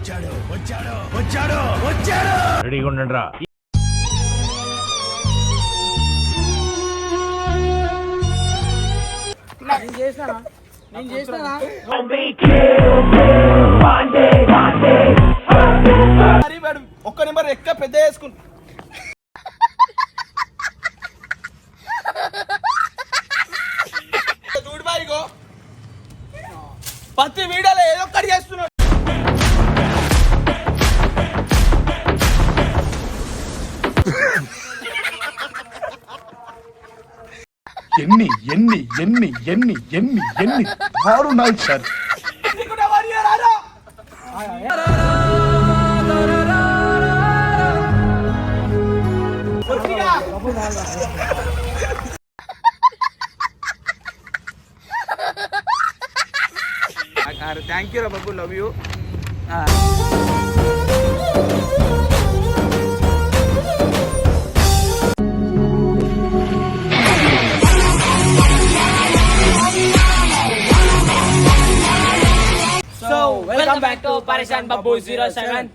వచ్చాడు వచ్చాడు వచ్చాడు వచ్చాడు. రెడీగా ఉండండి రా. నేను చేసినా నేను చేసినా మరి వాడు ఒక్క నెంబర్ ఎక్క పెద్ద వేసుకుంటు చూడు బాయిగో ప్రతి వీడియోలో ఏదో ఒక్కటి చేస్తున్నాడు. ఎన్ని ఎన్ని ఎన్ని ఎన్ని ఎన్ని దారుణాలు సార్. థ్యాంక్ యూ రా బాబు love you. Welcome back to Pareshan Babu zero seven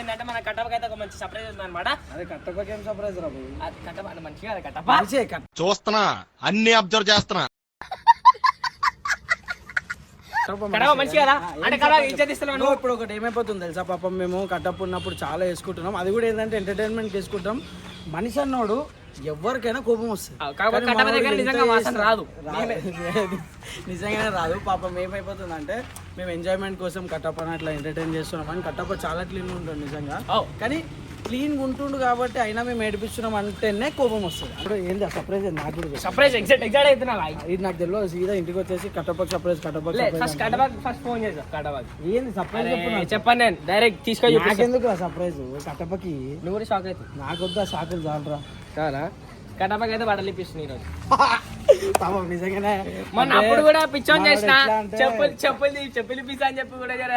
ఏంటంటే మన కట్టపకి అయితే ఒక మంచి సర్ప్రైజ్ ఉంది అనమాట కట్టపకి ఏం సర్ప్రైజ్ రా బాబు? అది కట్టప మంచిగా అది కట్టప చూస్తున్నా అన్ని అబ్జర్వ్ చేస్తున్నా. కడవ కదా? అంటే కడవ ఇప్పుడు ఒకటి ఏమైపోతుంది తెలుసా పాపం మేము కట్టప్ ఉన్నప్పుడు చాలా వేసుకుంటున్నాం. అది కూడా ఏంటంటే ఎంటర్టైన్మెంట్ వేసుకుంటాం. మనిషి అన్నోడు ఎవరికైనా కోపం వస్తుంది. కాకపోతే దగ్గర నిజంగా వాసన రాదు. నిజంగానే రాదు. పాపం ఏమైపోతుందంటే మేము ఎంజాయ్మెంట్ కోసం కట్టప్పని అట్లా ఎంటర్టైన్ చేస్తున్నాం. అని కట్టప్ప చాలా క్లీన్ ఉంటుంది నిజంగా. కానీ క్లీన్ ఉంటుండు కాబట్టి అయినా మేము ఏడిపిస్తున్నాం అంటేనే కోపం వస్తుంది. ఏంది సర్ప్రైజ్ నాకు కూడా. సర్ప్రైజ్ ఎగ్జాక్ట్ ఎగ్జాక్ట్ అవుతున్నా ఇది నాకు తెలియదు. సీదా ఇంటికి వచ్చేసి Kattappa surprise Kattappa first first phone చేసా కట్టపకి ఏంది సర్ప్రైజ్ చెప్పు నాకు. చెప్పాను నేను డైరెక్ట్ తీసుకొని. నాకెందుకు సర్ప్రైజ్ కట్టప్పకి నువ్వు కూడా షాక్ అవుతుంది నాకొద్దా షాకులు చాలరా. కాదా కట్టపకి అయితే బట్టలు ఇప్పిస్తుంది ఈరోజు. పాపం నిజంగానే. మొన్న అప్పుడు కూడా పిచ్చోన్ చేసిన. చెప్పులు చెప్పులు చెప్పులు ఇప్పిస్తా అని చెప్పి కూడా జర.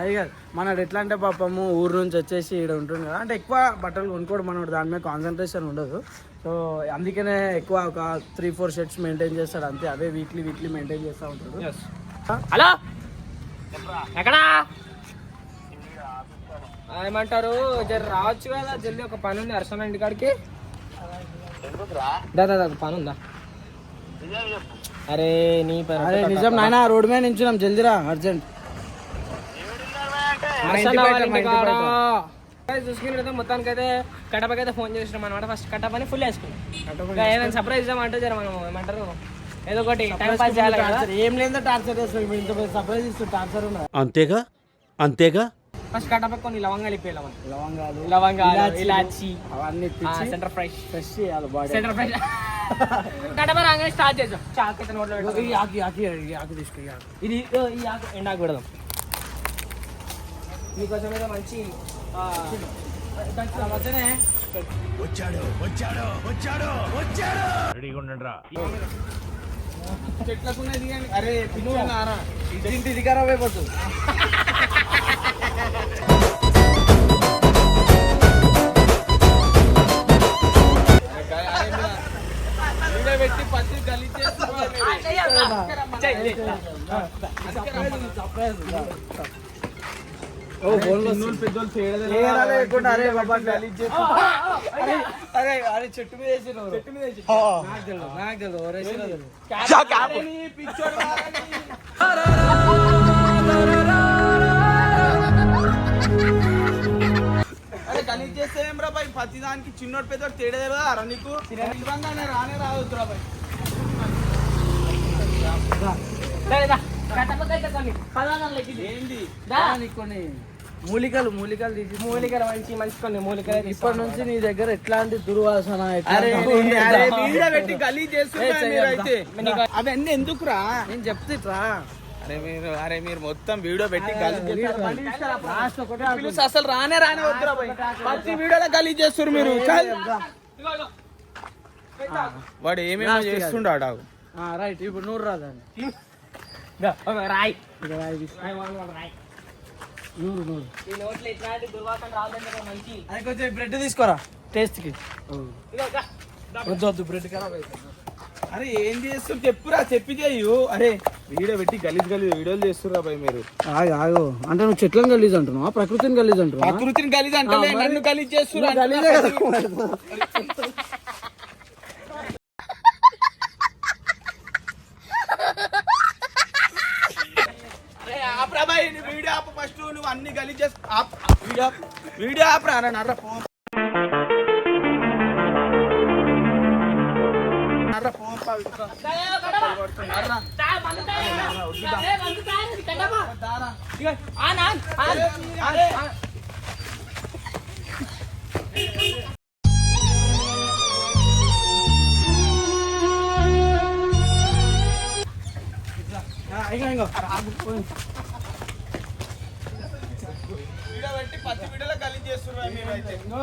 అది కాదు. మనడు ఎట్లా అంటే పాపము ఊరు నుంచి వచ్చేసి ఇక్కడ ఉంటుంది కదా. అంటే ఎక్కువ బట్టలు కొనుక్కోవడం మనోడు. దాని మీద కాన్సన్ట్రేషన్ ఉండదు. సో అందుకనే ఎక్కువ ఒక త్రీ ఫోర్ షర్ట్స్ మెయింటైన్ చేస్తాడు. అంతే. అవే వీక్లీ వీక్లీ మెయింటైన్ చేస్తూ ఉంటాడు. హలో? ఎక్కడా? ఏమంటారు? జర రావచ్చు కదా. జల్దీ ఒక పని ఉంది. హర్షణ ఇంటికాడికి దా దా, దా, పని ఉందా? అరే నీ పని అరే నిజం నాయన రోడ్ మీద నించున్నాం. జల్దిరా అర్జెంట్ చూసుకున్నట్టు మొత్తానికి అయితే కడపకి అయితే ఫోన్ చేసినాం అనమాట ఫస్ట్ కడపని ఫుల్ వేసుకున్నాం. ఏదైనా సర్ప్రైజ్ ఇద్దామంటే జర మనం ఏమంటారు? ఏదో ఒకటి టైం పాస్ చేయాలి కదా. ఏం లేదో టార్చర్ చేస్తాం ఇంత సర్ప్రైజ్ ఇస్తూ టార్చర్ అంతేగా? అంతేగా? ఫస్ట్ కడపకి కొన్ని లవంగాలు ఇప్పి లవంగాలు లవంగాలు ఇలాచి అవన్నీ సెంటర్ ఫ్రెష్ ఫ్రెష్ చేయాలి బాడీ సెంటర్ ఫ్రెష్ రాగానే స్టార్ట్ చేద్దాం. చాక్ నోట్లో ఆకి ఆకి తీసుకో. ఇది ఈ ఆకు ఎండాకు పెడదాం. మీకోసం ఏదో మంచి మధ్యనే వచ్చాడు వచ్చాడు వచ్చాడు వచ్చాడు రెడీగా ఉండండి రా చెట్లకున్నది కానీ అరే పిచ్చున్నారా ఇంటి అయిపోతుంది వీడియో పెట్టి పత్తి గలీజ్ చెట్టు మీద చెట్టు మీద అరే గలీజ్ చేస్తే ఏం రా బాయ్? ప్రతి దానికి చిన్నోడు పెద్దోడు తేడా తెలియదా రా నీకు? ఇవ్వంగానే రానే రావద్దు రా బాయ్. దా, మూలికలు మూలికలు తీసి మూలికలు మంచి మంచి కొన్ని మూలికలు ఇప్పటి నుంచి నీ దగ్గర ఎట్లాంటి దుర్వాసన పెట్టి గలీజ్ చేస్తున్నారు అవన్నీ ఎందుకురా? నేను చెప్తా అరే మీరు అరే మీరు మొత్తం వీడియో పెట్టి అసలు రానే రానే వద్దురా ప్రతి వీడియోలో గలీజ్ చేస్తారు మీరు. వాడు ఏమేమో చేస్తుండాడు. రైట్ ఇప్పుడు నూరు రాదండి రాయి. రాయి రాయి. నూరు నూరు. ఈ నోట్లో ఇట్లాంటి దుర్వాసన రాదంటే ఒక మంచి. అది కొంచెం బ్రెడ్ తీసుకోరా? టేస్ట్కి ఇదిగో, దా. దా. వద్దు బ్రెడ్ ఖరాబ్ అవుతుంది అరే ఏం చేస్తారు చెప్పురా చెప్పి చేయు. అరే వీడియో పెట్టి గలీజ్ గలీజ్ వీడియోలు చేస్తుర్రా భయ్ మీరు. ఆగు ఆగు. అంటే నువ్వు చెట్లను గలీజ్ అంటున్నావా? ప్రకృతిని గలీజ్ అంటున్నావా? ప్రకృతిని గలీజ్ అంటే నన్ను గలీజ్ చేస్తున్నా గలీజే కదా అరే ఆపరా భయ్ నీ వీడియో ఆపు ఫస్ట్ నువ్వు అన్ని గలీజ్ చేసి వీడియో ఆపు. వీడియో ఆపరా నర్ర ఫోన్ నర్ర ఫోన్. దారా. అరే వీడియో పెట్టి పత్తి వీడియోలో గలీజ్ చేస్తున్నా మీరైతే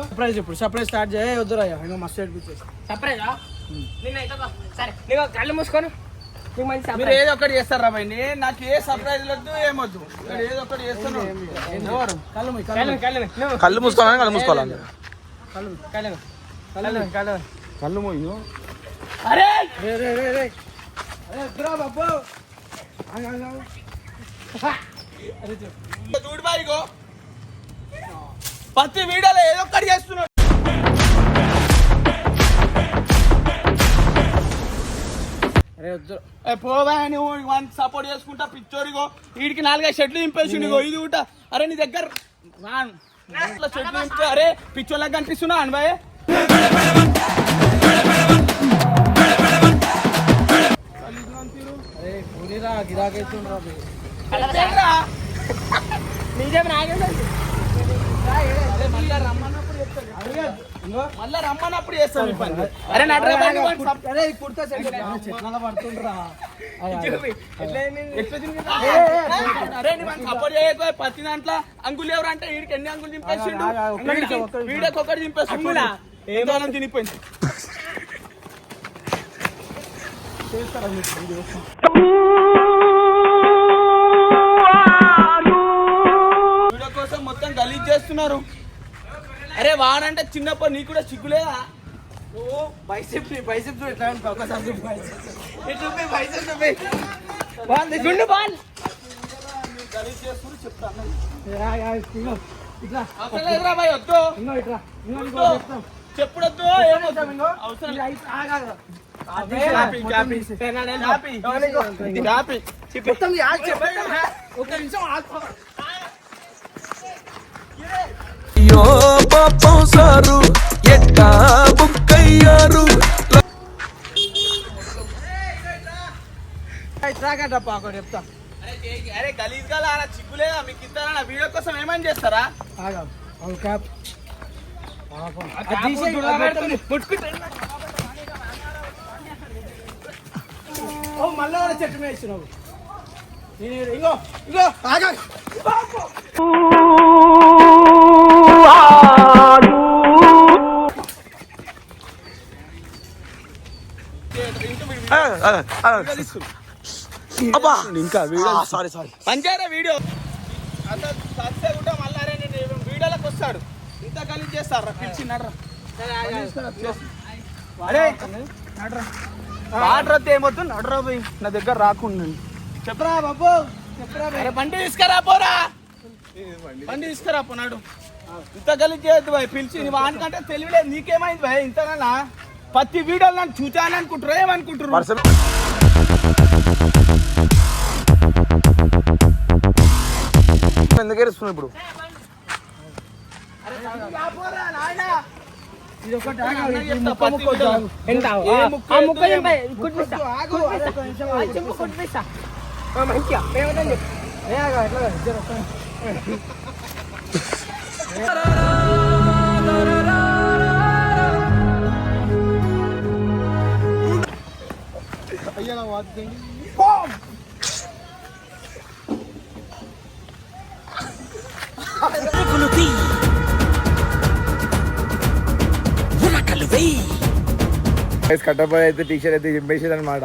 సర్ప్రైజ్ ఇప్పుడు సర్ప్రైజ్ స్టార్ట్ చేయ వద్దురా ఇంకా మస్తు ఏడిపించేసి. సర్ప్రైజా నిన్నైతే సరే నీకు కళ్ళు మూసుకొని. మీరు సర్ప్రైజ్ ఏదో ఒకటి చేస్తారా భయ్ నేను నాకు ఏ సర్ప్రైజ్ వద్దు ఏమొద్దు. ఇక్కడ ఏదో ఒకటి చేస్తాను ఎవరు? కళ్ళు కళ్ళు మూసుకోవాలని మూసుకోవాలి? కళ్ళు కళ్ళు కళ్ళు కళ్ళు కళ్ళు మూయు. రే రే రే రే. అరే బాబు. ఆగు. చూడు బాయిగో ప్రతి వీడియోలో ఏదో ఒకటి చేస్తున్నాడు. పోవా నువ్వు వానికి సపోర్ట్ చేసుకుంటా పిచ్చోడిగో. వీడికి నాలుగైదు షెట్లు దింపేసిండిగో ఇది కూడా అరే నీ దగ్గర అరే పిచ్చోళ్ళకి కనిపిస్తున్నా మీరు. నిజం నాగేంద్ర మళ్ళా రమ్మన్నప్పుడు చేస్తాను పని. అరే వానికి సప్- అరే కుర్తా చెట్ల పడుతుండ్రా? అరే సపోర్ట్ చేయకపోయి ప్రతి దాంట్లో అంగులు ఎవరు అంటే వీడికి ఎన్ని అంగులు దింపేసిండు. వీడికి ఒకటి దింపేసిండు? ఏదో తినిపోయింది? వీడియో చేస్తున్నారు అరే వాడంటే చిన్నప్పటి నీకు కూడా సిగ్గులేదా? నువ్వు బైసెప్ బైసెప్ ఎట్లా ఉంటావు ఒకసారి చూపి బైసెప్ చూపి బాల్ గుండు బాల్ గలీజ్ చేస్తున్నారు అయ్యో పాపం సారు ఎట్టా చెప్తా అరే చేయి- అరే గలీజ్గా అలా చిక్కులేదా మీకు ఇస్తారా నా వీడియో కోసం ఏమని చేస్తారా క్యాప్ మళ్ళీ చెట్టు మీద ఇచ్చినావు నేను ఈడ- ఇంకో ఇంకో ఆగా ఇంకా సారీ సారీ పంచారా వీడియో? అసలు సస్తే కూడా మళ్ళీ వీడియోలకు వస్తాడు. ఇంత గలీజ్ చేస్తారా పిలిచినారా అరే వాటర్ ఏమొద్దు నడరా పోయి. నా దగ్గర రాకుండా చెప్పరా బాబు చెప్పరా బండి తీసుకురా పోరా. బండి తీసుకురా పోనాడు ఇంత గలీజ్ చేయొద్దు బాయ్ పిలిచి వానికంటే తెలియలేదు నీకేమైంది బాయ్? ఇంతనా ప్రతి వీడియోలో నన్ను చూచాను అనుకుంటారు ఏమనుకుంటారు ఎందుకు ఏరుస్తున్నావు ఇప్పుడు మంచిగా ఏమిటని కట్టపై అయితే టీషర్ట్ అయితే చింపేసేది అనమాట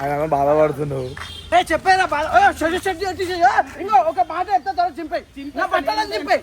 ఆయన బాధపడుతున్నావు ఏ చెప్పేరా బాధ ఒక మాట చెప్తా తర్వాత చింపే నా బట్టలను చింపే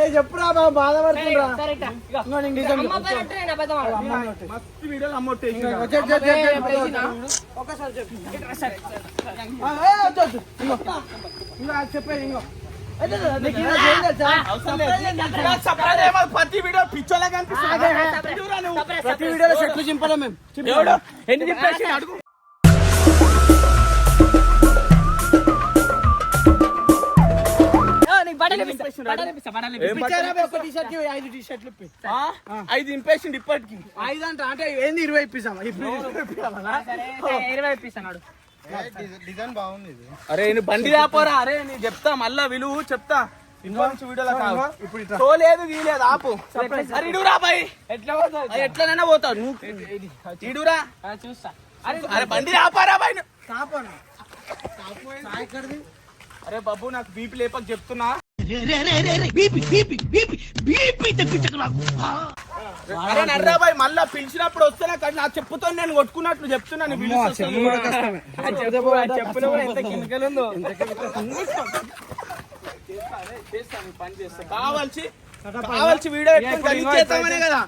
నీకు ఈరోజు ఏం తెలుసా? సర్ప్రైజ్ ఏమో ప్రతి వీడియో పిచ్చోలా కనిపిస్తుంది ఇదిగోరా నువ్వు. ప్రతి వీడియోలో చెట్లు చింపాలా మేము. ఎవడు? ఎన్ని చెప్పేసి అడుగు. ఐదు ఇంపేషన్ ఇప్పటికి. ఐదు అంట అంటే ఏంది ఇరవై సరే, ఇరవై ఇప్పిస్తాను వాడు. అరే నేను బండి ఆపోరా. అరే నేను చెప్తా మళ్ళా విలువ చెప్తా. గీలేదు ఆపు. అరే ఇడురా బాయ్. ఎట్లా పోతావు? అరే ఎట్లనైనా పోతావు. నువ్వు ఇడురా ఆ, చూస్తా. అరే బండి ఆపారా బాయ్. అరే బాబు నాకు బీపీ లేపక చెప్తున్నా. అరే నర్రా బాయ్ మళ్ళా పిలిచినప్పుడు వస్తే నాకు నా చెప్పుతో నేను కొట్టుకున్నట్లు చెప్తున్నాను కావాల్సి కావాల్సి వీడియో చేస్తామనే కదా.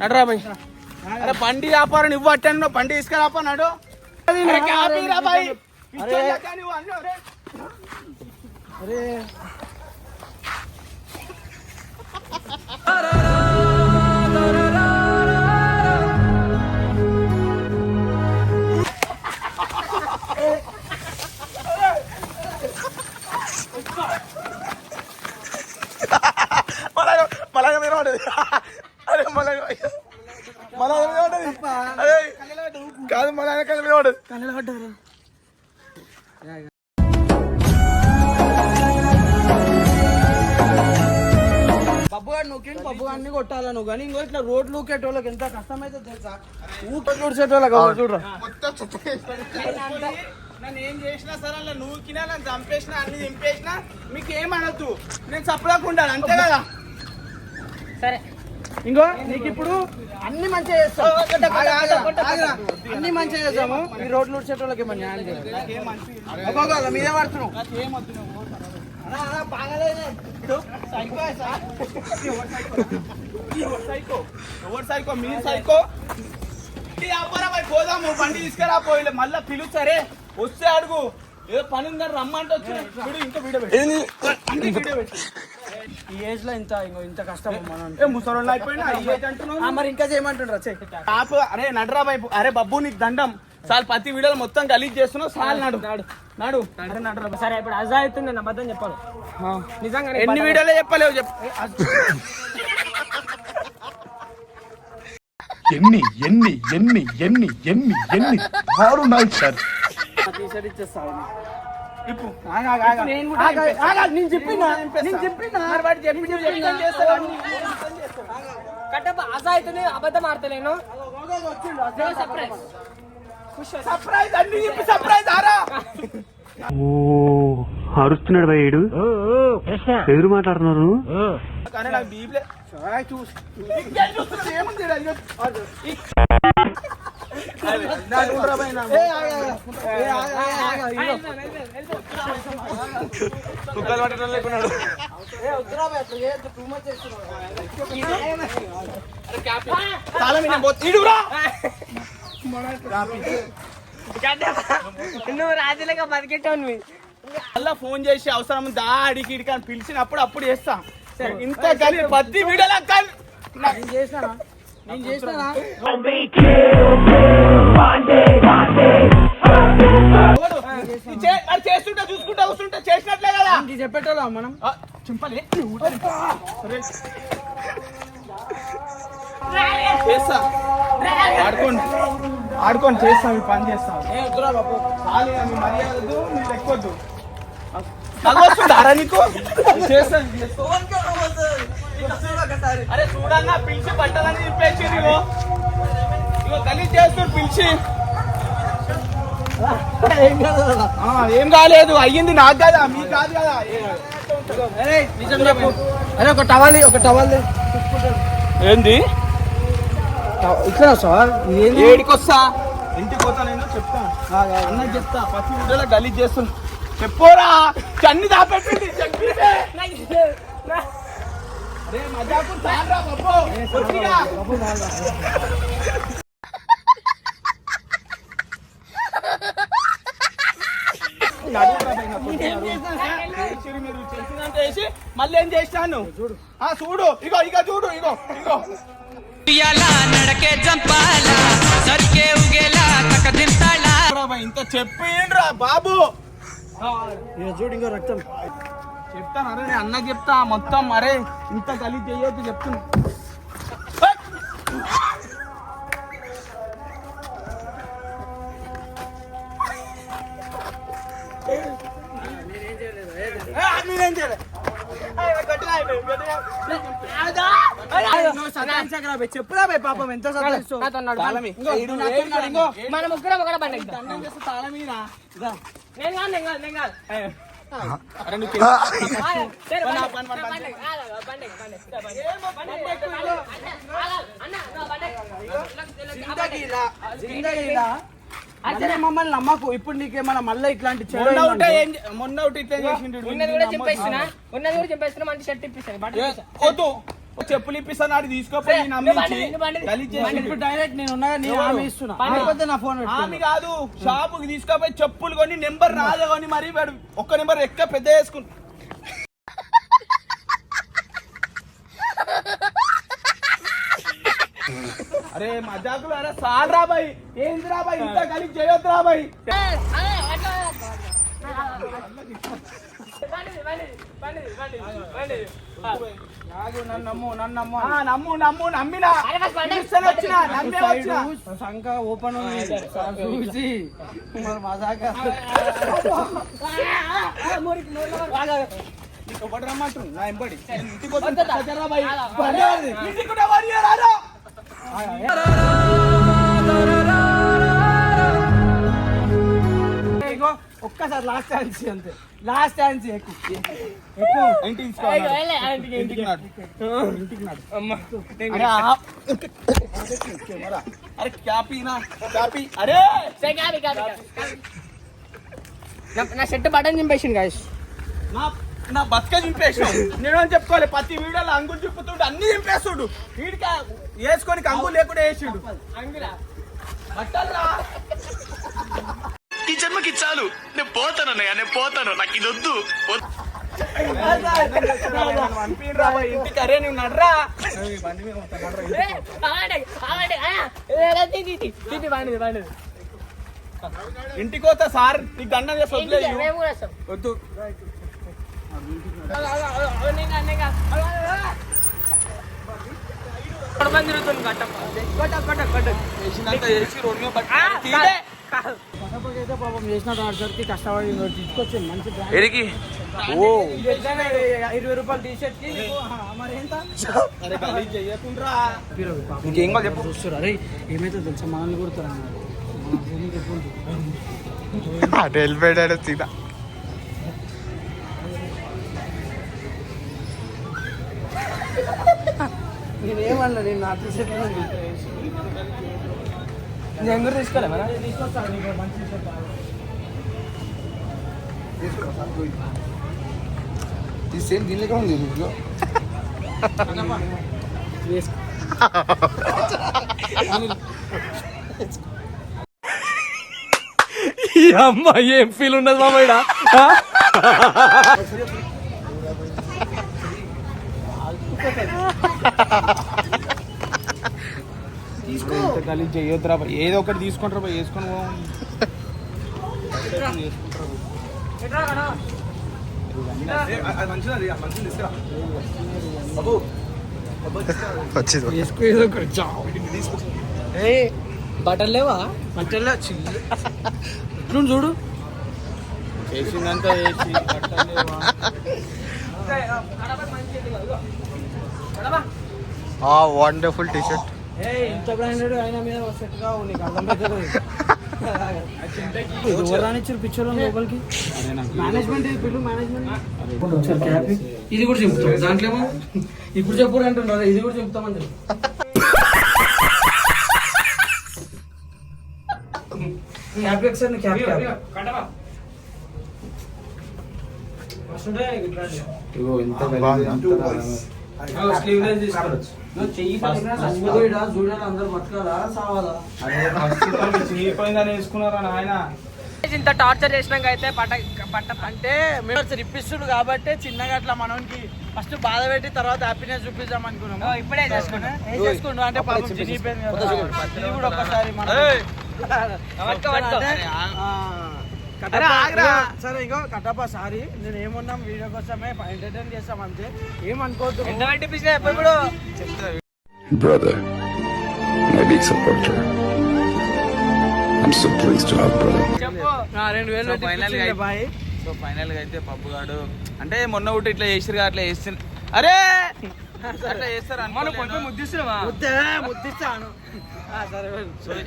నడరా బాయ్. అరే బండి వ్యాపారం నువ్వు అట్టను బండి తీసుకురాపన్నాడు మళ్ళా మీద పడదు అరే మళ్ళా మళ్ళా మీద పడదు అరే. కాదు మళ్ళా వెనకాల మీద పడదు పప్పు గారు నొక్కి పప్పు అన్ని కొట్టాలా నువ్వు కానీ ఇంకో ఇట్లా రోడ్లు ఊకేటోళ్ళకి ఎంత కష్టమైతే తెలుసా? ఊకే చూసేటోళ్ళకి చూడరా? నన్ను ఏం చేసినా సరే అలా నూకినా నన్ను చంపేసినా అన్ని దింపేసినా మీకు ఏమనొద్దు నేను చప్పలేకుండా అంతే కదా? సరే. ఇంకో నీకు ఇప్పుడు అన్ని మంచిగా చేస్తాం. అన్ని మంచిగా చేస్తాము. ఈ రోడ్లు ఊడ్చేటోళ్ళకి ఏమన్నా న్యాయం చేయాలి? మీదే అలా, బాగాలేదే. సైకో మీరు సైకో? పోదాము. బండి తీసుకురా పోయి మళ్ళా పిలుస్తారే. వస్తే అడుగు. ఏదో పని ఉందని రమ్మంటే వచ్చి వీడు ఇంకా వీడియో పెట్టు అన్ని వీడియో పెట్టు ఈ ఏజ్లో ఇంత ఇంకో ఇంత కష్టం ముసలోళ్ళు అయిపోయినా మరి ఇంకా చేయమంటుండ్రా పాప అరే నడరా బాబు అరే బబ్బు నీకు దండం చాలు ప్రతి వీడియోలో మొత్తం గలీజ్ చేస్తున్నావు చాలు నడు నాడు నాడు అరే నడరా. సరే ఇప్పుడు అజా అవుతుంది నేను అబద్ధం చెప్పాను నిజంగా నేను ఎన్ని వీడియోలో చెప్పలేవు చెప్పు ఎన్ని ఎన్ని ఎన్ని ఎన్ని ఎన్ని ఎన్ని దారుణాలు సార్ టీషర్ట్ ఇప్పుడు. నేను చెప్పినా చెప్పినా? వాడు చెప్పి? కట్టప్ప అబద్ధం ఆడతలేను. సర్ప్రైజ్ సర్ప్రైజ్ అన్ని చెప్పి సర్ప్రైజ్ ఆరా? ఓ అరుస్తున్నాడు భయ్యుడు ఎదురు మాట్లాడుతున్నారు? చూసి కుక్కలు పట్టడం లేకున్నాడు. చాలా మీద నువ్వు రాజులుగా నువ్వు మళ్ళా ఫోన్ చేసి అవసరం దా అడిగి ఇడికి అని పిలిచినప్పుడు అప్పుడు చేస్తా. ఇంత కానీ పత్తి వీడియోలో కానీ నేను చేసినానా? మరి చేస్తుంటే చూసుకుంటా కూర్చుంటే చేసినట్లే కదా. చెప్పేటోళ్ళం మనం. చింపాలి. చేస్తా. ఆడుకోండి. ఆడుకోండి చేస్తాం ఈ పని చేస్తాం. ఏ వద్దురా బాబు. ఖాళీ మీ మర్యాద వద్దు, మీరు ఎక్కువద్దు. చేస్తాను అరే చూడన్నా పిలిచి బట్టలని చెప్పేసి ఇగో. ఇగో గలీజ్ చేస్తూ పిలిచి. ఆ, ఏం కాలేదు అయ్యింది నాకు కదా మీకు కాదు కదా. నిజం చెప్పు. అరే ఒక టవల్ ఒక టవల్ ఏంది? ఇట్లా సార్ ఏంది? ఏడికి వస్తా ఇంటికి పోతా నేను చెప్తా. అన్నకి చెప్తా పచ్చి వీడియోలో గలీజ్ చేస్తున్నా. చెప్పోరా చన్ని దాపెట్టింది చెప్పితే. మళ్ళీ ఏం చేస్తాను ఆ చూడు ఇగో ఇగో చూడు ఇగో ఇగో. రా భయ్, ఇంత చెప్పిండ్రా బాబు ఇక చూడు ఇంకో రక్తం. చెప్తాను అరే నేను అన్నకి చెప్తా మొత్తం అరే ఇంత కలిసి చేయొద్దు చెప్తున్నా. చెప్పురా పాపం ఎంత. మన ముగ్గురం ఒకటే బండి. దండం చేస్తే తాళం ఇయ్యరా? నేను కాదు నేను కాదు నేను కాదు. అసలే మమ్మల్ని నమ్మకు ఇప్పుడు నీకేమన్నా మళ్ళీ ఇట్లాంటి చెడు మొన్న ఒకటే ఇట్లా చేసిండు. ఉన్నది కూడా చింపేస్తున్నా ఉన్నది కూడా చింపేస్తున్నా మంచి షర్ట్ ఇప్పిస్తాను చెప్పులు ఇప్పిస్తాను ఆడి తీసుకోపోయి నమ్మించి ఇప్పుడు. డైరెక్ట్ నేను నా ఫోన్ ఆమె కాదు షాపుకి తీసుకపోయి చెప్పులు కొని నెంబర్ రాదు కొని మరి వాడు ఒక్క నెంబర్ ఎక్క పెద్ద వేసుకుంటు అరే మజాకులు అరే సాల్ రాబాయ్ ఏంది రాబాయ్ ఇంత కలిసి చేయొద్దు రాబాయ్ సంఖ ఓపెన్ చూసి మరి మజాక ఒకటి రమ్మంటుంది నా ఎంబడి ఇంటికి పోతున్నా. ఒక్కసారి లాస్ట్ ఛాన్స్ అంతే. లాస్ట్ ఛాన్స్ ఎక్కువ. ఎక్కువ. ఇంటికి తీసుకోవాలి. ఇంటికి. నాడు. ఇంటికి నాడు. అరే క్యాపీనా క్యాపీ అరే! సరే, కాదు, కాదు, కాదు. నా- నా షర్ట్ బటన్ చింపేసింది గాయస్ నా నా బతుక చింపేసాడు. నేనేం చెప్పుకోవాలి. ప్రతి వీడియోలో అంగులు చింపుతుండు అన్ని చింపేస్తుడు. వీడికి వేసుకొని అంగులు లేకుండా వేసిండు. అంగులా? బట్టల్లా ఈ జన్మకి చాలు. నేను పోతాను అన్నయ్య నేను పోతాను. నాకు ఇది వద్దు. ఇంటికి పోతా సార్ నీకు దండం చేసి వదిలేదు. వద్దు. తిరుగుతుంది. కొట్ట, కొట్ట, కొట్ట. చేసి రోడ్డు మీద ఎడికి ఎట్లనే ఇరవై రూపాయలు టీ షర్ట్కి ఇంకేం కాదు చెప్పు. చూస్తారు అరే ఏమైతే తెలుసా మనల్ని ఉంటుంది. అటు వెళ్ళిపోయాడు సీదా నేను ఏమన్నా నేను నా టీ షర్ట్ నేను కూడా తీసుకోలే మన తీసుకొస్తాను నీకు మంచి టీ షర్ట్ సేమ్ దీనిలో ఉంది ఇంట్లో వేసుకో అమ్మ ఏం ఫీల్ ఉండదు మామయ్య ఇంత గలీజ్ చెయ్యొద్దురా బాయ్ ఏదో ఒకటి తీసుకుంటారా బాయ్ వేసుకొని పోవం వేసుకో ఏదో ఒకటి చావు. ఏయ్, బట్టలు లేవా? బట్టలు చిల్లు ఇట్లుండి చూడు. చేసిందంతా చేసి బట్టలు లేవా? వండర్ఫుల్ టీ షర్ట్ ఏ ఇంత బ్రాండెడ్ అయినా మీద సెట్ కావు నీకు అర్థం రానిచ్చారు పిక్చర్ లోపలికి? మేనేజ్మెంట్ పిల్లలు మేనేజ్మెంట్ ఇది కూడా చెప్తాం. దాంట్లో ఏమో ఇప్పుడు చెప్పు అంటున్నారు. ఇది కూడా చెప్తామని చెప్పు క్యాప్ ఎక్సర్ క్యాప్ క్యాప్. స్లీవ్లెస్ తీసుకోవచ్చు చెయ్యి చూడాలి అందరు బతకాలా? సావాలా? చినిగిపోయిందని వేసుకున్నారా నాయన? ఇంత టార్చర్ చేసినాక అయితే పట్ట పట్ట అంటే మేము ఇప్పిస్తుడు కాబట్టి చిన్నగా అట్లా మనకి ఫస్ట్ బాధ పెట్టి తర్వాత హ్యాపీనెస్ చూపిద్దాం అనుకున్నాము. ఇప్పుడే చేసుకున్నా. ఏం చేసుకుంటాం అంటే కూడా ఒక్కసారి మనం సరే ఇంకో కట్టప్ప సారీ. నేను ఏమున్నాం వీడియో కోసమే ఎంటర్టైన్ చేస్తాం అంతే. ఏమనుకోవద్దు. Brother, my big supporter. I'm so pleased to have brother. So ఫైనల్గా అయితే పప్పు గాడు. అంటే మొన్న ఒకటి ఇట్లా చేసిరు అట్లా చేస్తుంది అరే! అట్లా చేస్తారు. కొంచెం ముద్దిస్తున్నావా? ముద్దిస్తాను. సరే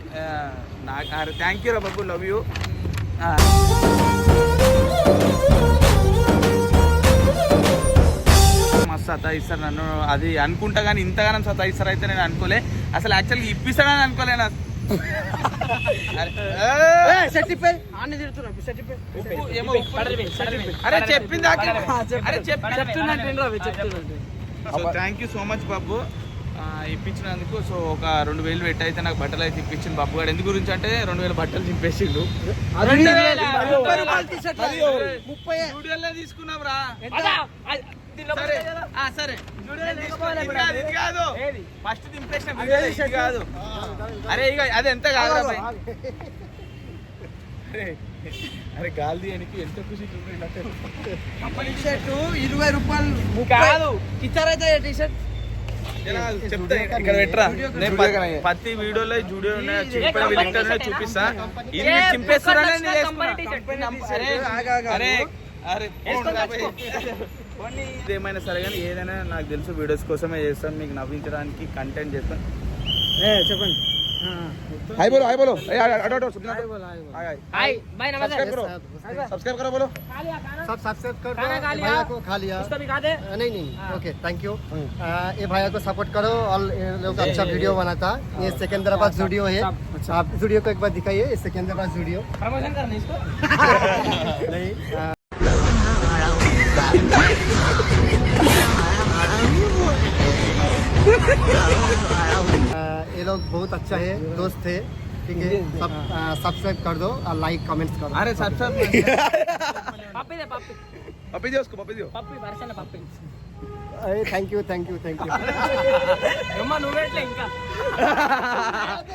నాకు థ్యాంక్ యూ రా బాబు లవ్ యూ మస్తు సతాయిస్తారు నన్ను. అది అనుకుంటా కానీ ఇంతగానం సతాయిస్తారు అయితే నేను అనుకోలే. అసలు యాక్చువల్గా ఇప్పిస్తాడని. అరే చెప్పింది అరే చెప్పి చెప్తున్నట్టు అవి చెప్తున్నట్టు so thank you so much బాబు. ఇప్పించినందుకు. సో ఒక రెండు వేలు పెట్టి అయితే నాకు బట్టలు అయితే ఇప్పించింది బాబు గారు. ఎందుకు గురించి అంటే రెండు వేల బట్టలు చింపేసిండు తీసుకున్నాం రా. సరే. కదా. ఫస్ట్ దింపేసిన కాదు. అరే ఇక అది ఎంత కాదు. అరే గాలి తీయడానికి ఎంత ఖుషి ఇరవై రూపాయలు కాదు. ఇచ్చారైతే టీ-షర్ట్? చెప్తా ఇక్కడ పెట్టరా. నేను ప్రతి వీడియోలో జూడియో ఉన్నాయి చింపిన వీళ్ళంతా చూపిస్తా. ఇది చింపేస్తారనే. ఏమైనా సరే కానీ ఏదైనా నాకు తెలుసు వీడియోస్ కోసమే చేస్తాను మీకు నవ్వించడానికి కంటెంట్ చేస్తాను ఏ, చెప్పండి. हाय बोलो हाय बोलो। हाय भाई सब्सक्राइब करो। सब्सक्राइब करो बोलो। सब सब्सक्राइब करो भैया को खा लिया। नहीं नहीं। ओके थैंक यू ये भैया को सपोर्ट करो। और लोग अच्छा वीडियो बनाता। ये हाँ। सिकंदराबाद अच्छा। स्टूडियो है। अच्छा। आप स्टूडियो को एक बार दिखाइए। सिकंदराबाद स्टूडियो प्रमोशन इसको? नहीं। लोग बहुत अच्छा है दोस्त है ठीक है सब सब्सक्राइब कर दो और लाइक कमेंट्स करो अरे सब्सक्राइब పప్పి దే పప్పి पप्पी दियो उसको पप्पी दियो పప్పి వర్షన పప్పి thank you thank you thank you అమ్మ నువ్వేట్లే ఇంకా